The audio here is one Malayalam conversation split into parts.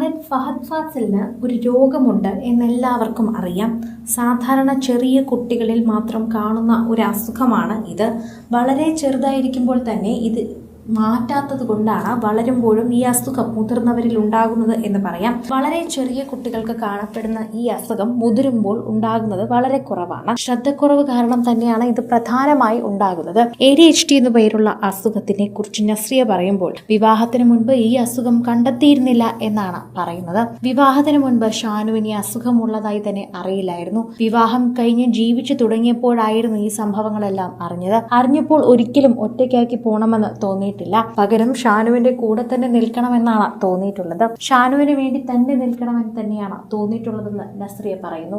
നടൻ ഫഹദ് ഫാസിലിന് ഒരു രോഗമുണ്ട് എന്നെല്ലാവർക്കും അറിയാം. സാധാരണ ചെറിയ കുട്ടികളിൽ മാത്രം കാണുന്ന ഒരു അസുഖമാണ് ഇത്. വളരെ ചെറുതായിരിക്കുമ്പോൾ തന്നെ ഇത് മാറ്റാത്തത് കൊണ്ടാണ് വളരുമ്പോഴും ഈ അസുഖം മുതിർന്നവരിൽ ഉണ്ടാകുന്നത് എന്ന് പറയാം. വളരെ ചെറിയ കുട്ടികൾക്ക് കാണപ്പെടുന്ന ഈ അസുഖം മുതിരുമ്പോൾ ഉണ്ടാകുന്നത് വളരെ കുറവാണ്. ശ്രദ്ധക്കുറവ് കാരണം തന്നെയാണ് ഇത് പ്രധാനമായി ഉണ്ടാകുന്നത്. എ ഡി എച്ച് ടി എന്ന പേരുള്ള അസുഖത്തിനെ കുറിച്ച് നസ്രിയ പറയുമ്പോൾ വിവാഹത്തിന് മുൻപ് ഈ അസുഖം കണ്ടെത്തിയിരുന്നില്ല എന്നാണ് പറയുന്നത്. വിവാഹത്തിന് മുൻപ് ഷാനുവിന് അസുഖമുള്ളതായി തന്നെ അറിയില്ലായിരുന്നു. വിവാഹം കഴിഞ്ഞ് ജീവിച്ചു തുടങ്ങിയപ്പോഴായിരുന്നു ഈ സംഭവങ്ങളെല്ലാം അറിഞ്ഞത്. അറിഞ്ഞപ്പോൾ ഒരിക്കലും ഒറ്റയ്ക്കാക്കി പോകണമെന്ന് തോന്നിയിട്ടില്ല. പകരം ഷാനുവിന്റെ കൂടെ തന്നെ നിൽക്കണമെന്നാണ് തോന്നിയിട്ടുള്ളത്. ഷാനുവിന് വേണ്ടി തന്നെ നിൽക്കണമെന്ന് തന്നെയാണ് തോന്നിയിട്ടുള്ളതെന്ന് നസ്രിയ പറയുന്നു.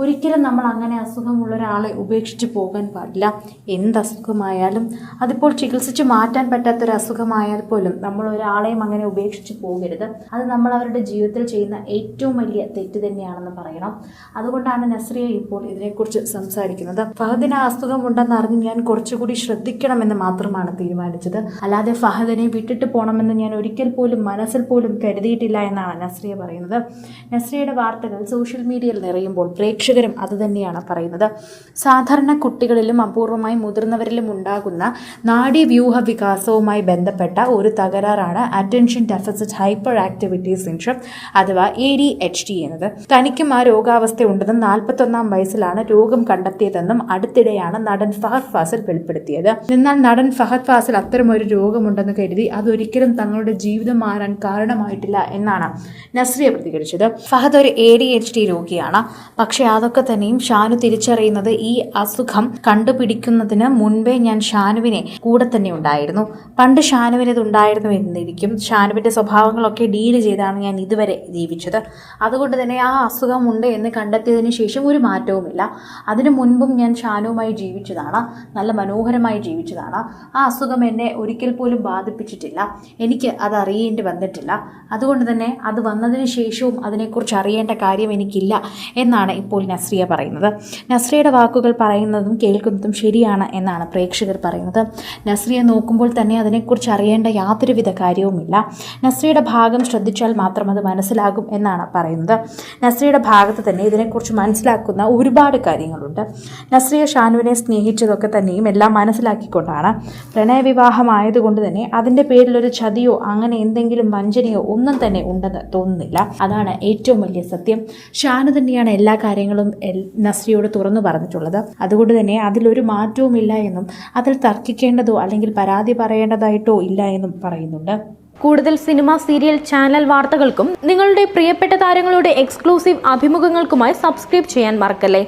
ഒരിക്കലും നമ്മൾ അങ്ങനെ അസുഖമുള്ള ഒരാളെ ഉപേക്ഷിച്ച് പോകാൻ പാടില്ല. എന്ത് അസുഖമായാലും അതിപ്പോൾ ചികിത്സിച്ച് മാറ്റാൻ പറ്റാത്ത ഒരു അസുഖമായാൽ പോലും നമ്മൾ ഒരാളെയും അങ്ങനെ ഉപേക്ഷിച്ച് പോകരുത്. അത് നമ്മൾ അവരുടെ ജീവിതത്തിൽ ചെയ്യുന്ന ഏറ്റവും വലിയ തെറ്റ് തന്നെയാണെന്ന് പറയണം. അതുകൊണ്ടാണ് നസ്രിയ ഇപ്പോൾ ഇതിനെക്കുറിച്ച് സംസാരിക്കുന്നത്. ഫഹദിന് അസുഖമുണ്ടെന്ന് അറിഞ്ഞ് ഞാൻ കുറച്ചുകൂടി ശ്രദ്ധിക്കണമെന്ന് മാത്രമാണ് തീരുമാനിച്ചത്. അല്ലാതെ ഫഹദിനെ വിട്ടിട്ട് പോകണമെന്ന് ഞാൻ ഒരിക്കൽ പോലും മനസ്സിൽ പോലും കരുതിയിട്ടില്ല എന്നാണ് നസ്രിയ പറയുന്നത്. നസ്രിയയുടെ വാർത്തകൾ സോഷ്യൽ മീഡിയയിൽ നിറയുമ്പോൾ പ്രേക്ഷകരും അതുതന്നെയാണ് പറയുന്നത്. സാധാരണ കുട്ടികളിലും അപൂർവമായി മുതിർന്നവരിലും ഉണ്ടാകുന്ന നാഡീവ്യൂഹ വികാസവുമായി ബന്ധപ്പെട്ട ഒരു തകരാറാണ് attention deficit hyper activity syndrome അഥവാ എ ഡി എച്ച് ഡി എന്നത്. തനിക്കും ആ രോഗാവസ്ഥ ഉണ്ടെന്നും നാൽപ്പത്തൊന്നാം വയസ്സിലാണ് രോഗം കണ്ടെത്തിയതെന്നും അടുത്തിടെയാണ് നടൻ ഫഹദ് ഫാസിൽ വെളിപ്പെടുത്തിയത്. എന്നാൽ നടൻ ഫഹദ് ഫാസിൽ അത്തരമൊരു രോഗമുണ്ടെന്ന് കരുതി അതൊരിക്കലും തങ്ങളുടെ ജീവിതം മാറാൻ കാരണമായിട്ടില്ല എന്നാണ് നസ്രിയ പ്രതികരിച്ചത്. ഫഹദ് ഒരു എ ഡി എച്ച് ഡി രോഗിയാണ്. പക്ഷേ അതൊക്കെ തന്നെയും ഷാനു തിരിച്ചറിയുന്നത് ഈ അസുഖം കണ്ടുപിടിക്കുന്നതിന് മുൻപേ ഞാൻ ഷാനുവിനെ കൂടെ തന്നെ ഉണ്ടായിരുന്നു. പണ്ട് ഷാനുവിന് ഇത് ഉണ്ടായിരുന്നു എന്നിരിക്കും. ഷാനുവിന്റെ സ്വഭാവങ്ങളൊക്കെ ഡീൽ ചെയ്താണ് ഞാൻ ഇതുവരെ ജീവിച്ചത്. അതുകൊണ്ട് തന്നെ ആ അസുഖമുണ്ട് എന്ന് കണ്ടെത്തിയതിന് ശേഷം ഒരു മാറ്റവുമില്ല. അതിനു മുൻപും ഞാൻ ഷാനുവുമായി ജീവിച്ചതാണ്. നല്ല മനോഹരമായി ജീവിച്ചതാണ്. ആ അസുഖം എന്നെ പോലും ബാധിപ്പിച്ചിട്ടില്ല. എനിക്ക് അത് അറിയേണ്ടി വന്നിട്ടില്ല. അതുകൊണ്ട് തന്നെ അത് വന്നതിന് ശേഷവും അതിനെക്കുറിച്ച് അറിയേണ്ട കാര്യം എനിക്കില്ല എന്നാണ് ഇപ്പോൾ നസ്രിയ പറയുന്നത്. നസ്രിയയുടെ വാക്കുകൾ പറയുന്നതും കേൾക്കുന്നതും ശരിയാണ് എന്നാണ് പ്രേക്ഷകർ പറയുന്നത്. നസ്രിയ നോക്കുമ്പോൾ തന്നെ അതിനെക്കുറിച്ച് അറിയേണ്ട യാതൊരുവിധ കാര്യവുമില്ല. നസ്രിയുടെ ഭാഗം ശ്രദ്ധിച്ചാൽ മാത്രം അത് മനസ്സിലാകും എന്നാണ് പറയുന്നത്. നസ്രിയുടെ ഭാഗത്ത് തന്നെ ഇതിനെക്കുറിച്ച് മനസ്സിലാക്കുന്ന ഒരുപാട് കാര്യങ്ങളുണ്ട്. നസ്രിയ ഷാനുവിനെ സ്നേഹിച്ചതൊക്കെ തന്നെയും എല്ലാം മനസ്സിലാക്കിക്കൊണ്ടാണ്. പ്രണയവിവാഹമായതുകൊണ്ട് തന്നെ അതിന്റെ പേരിൽ ഒരു ചതിയോ അങ്ങനെ എന്തെങ്കിലും വഞ്ചനയോ ഒന്നും തന്നെ ഉണ്ടെന്ന് തോന്നുന്നില്ല. അതാണ് ഏറ്റവും വലിയ സത്യം. ഷാനു തന്നെയാണ് എല്ലാ കാര്യങ്ങളും നസ്രിയോട് തുറന്നു പറഞ്ഞിട്ടുള്ളത്. അതുകൊണ്ട് തന്നെ അതിലൊരു മാറ്റവും ഇല്ല എന്നും അതിൽ തർക്കിക്കേണ്ടതോ അല്ലെങ്കിൽ പരാതി പറയേണ്ടതായിട്ടോ ഇല്ല എന്നും പറയുന്നുണ്ട്. കൂടുതൽ സിനിമ സീരിയൽ ചാനൽ വാർത്തകൾക്കും നിങ്ങളുടെ പ്രിയപ്പെട്ട താരങ്ങളുടെ എക്സ്ക്ലൂസീവ് അഭിമുഖങ്ങൾക്കുമായി സബ്സ്ക്രൈബ് ചെയ്യാൻ മറക്കല്ലേ?